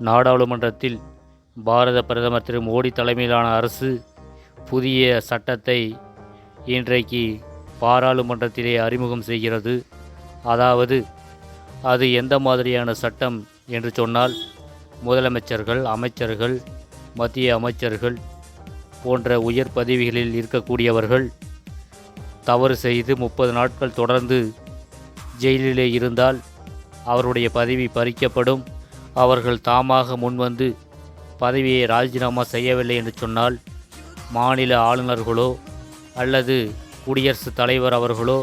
நாடாளுமன்றத்தில் பாரத பிரதமர் திரு மோடி தலைமையிலான அரசு புதிய சட்டத்தை இன்றைக்கு பாராளுமன்றத்திலே அறிமுகம் செய்கிறது. அதாவது அது எந்த மாதிரியான சட்டம் என்று சொன்னால் முதலமைச்சர்கள் அமைச்சர்கள் மத்திய அமைச்சர்கள் போன்ற உயர் பதவிகளில் இருக்கக்கூடியவர்கள் தவறு செய்து முப்பது நாட்கள் தொடர்ந்து ஜெயிலிலே இருந்தால் அவருடைய பதவி பறிக்கப்படும். அவர்கள் தாமாக முன்வந்து பதவியை ராஜினாமா செய்யவில்லை என்று சொன்னால் மாநில ஆளுநர்களோ அல்லது குடியரசுத் தலைவர் அவர்களோ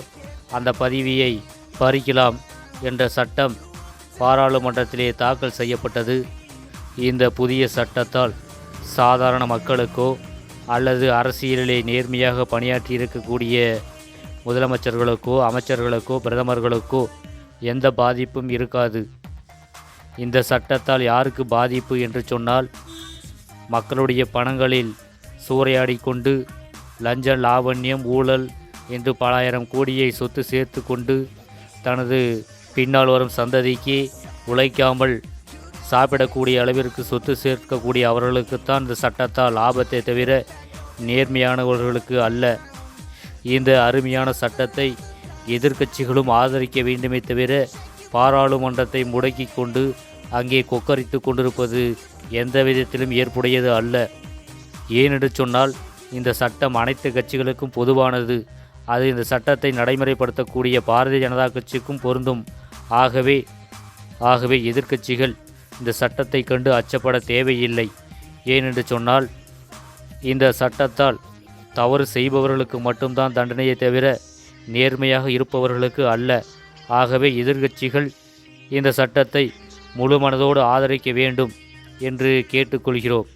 அந்த பதவியை பறிக்கலாம் என்ற சட்டம் பாராளுமன்றத்திலே தாக்கல் செய்யப்பட்டது. இந்த புதிய சட்டத்தால் சாதாரண மக்களுக்கோ அல்லது அரசியலிலே நேர்மையாக பணியாற்றி இருக்கக்கூடிய முதலமைச்சர்களுக்கோ அமைச்சர்களுக்கோ பிரதமர்களுக்கோ எந்த பாதிப்பும் இருக்காது. இந்த சட்டத்தால் யாருக்கு பாதிப்பு என்று சொன்னால் மக்களுடைய பணங்களில் சூறையாடி கொண்டு லஞ்ச லாவண்யம் ஊழல் என்று பலாயிரம் கோடியை சொத்து சேர்த்து கொண்டு தனது பின்னால் வரும் சந்ததிக்கு உழைக்காமல் சாப்பிடக்கூடிய அளவிற்கு சொத்து சேர்க்கக்கூடிய அவர்களுக்குத்தான் இந்த சட்டத்தால் ஆபத்தை தவிர நேர்மையானவர்களுக்கு அல்ல. இந்த அருமையான சட்டத்தை எதிர்க்கட்சிகளும் ஆதரிக்க வேண்டுமே தவிர பாராளுமன்றத்தை முடக்கிக் கொண்டு அங்கே கொக்கரித்து கொண்டிருப்பது எந்த விதத்திலும் ஏற்புடையது அல்ல. ஏனென்று சொன்னால் இந்த சட்டம் அனைத்து கட்சிகளுக்கும் பொதுவானது. அது இந்த சட்டத்தை நடைமுறைப்படுத்தக்கூடிய பாரதிய ஜனதா கட்சிக்கும் பொருந்தும். ஆகவே ஆகவே எதிர்க்கட்சிகள் இந்த சட்டத்தை கண்டு அச்சப்பட தேவையில்லை. ஏனென்று சொன்னால் இந்த சட்டத்தால் தவறு செய்பவர்களுக்கு மட்டும்தான் தண்டனையை தவிர நேர்மையாக இருப்பவர்களுக்கு அல்ல. ஆகவே எதிர்க்கட்சிகள் இந்த சட்டத்தை முழு மனதோடு ஆதரிக்க வேண்டும் என்று கேட்டுக்கொள்கிறோம்.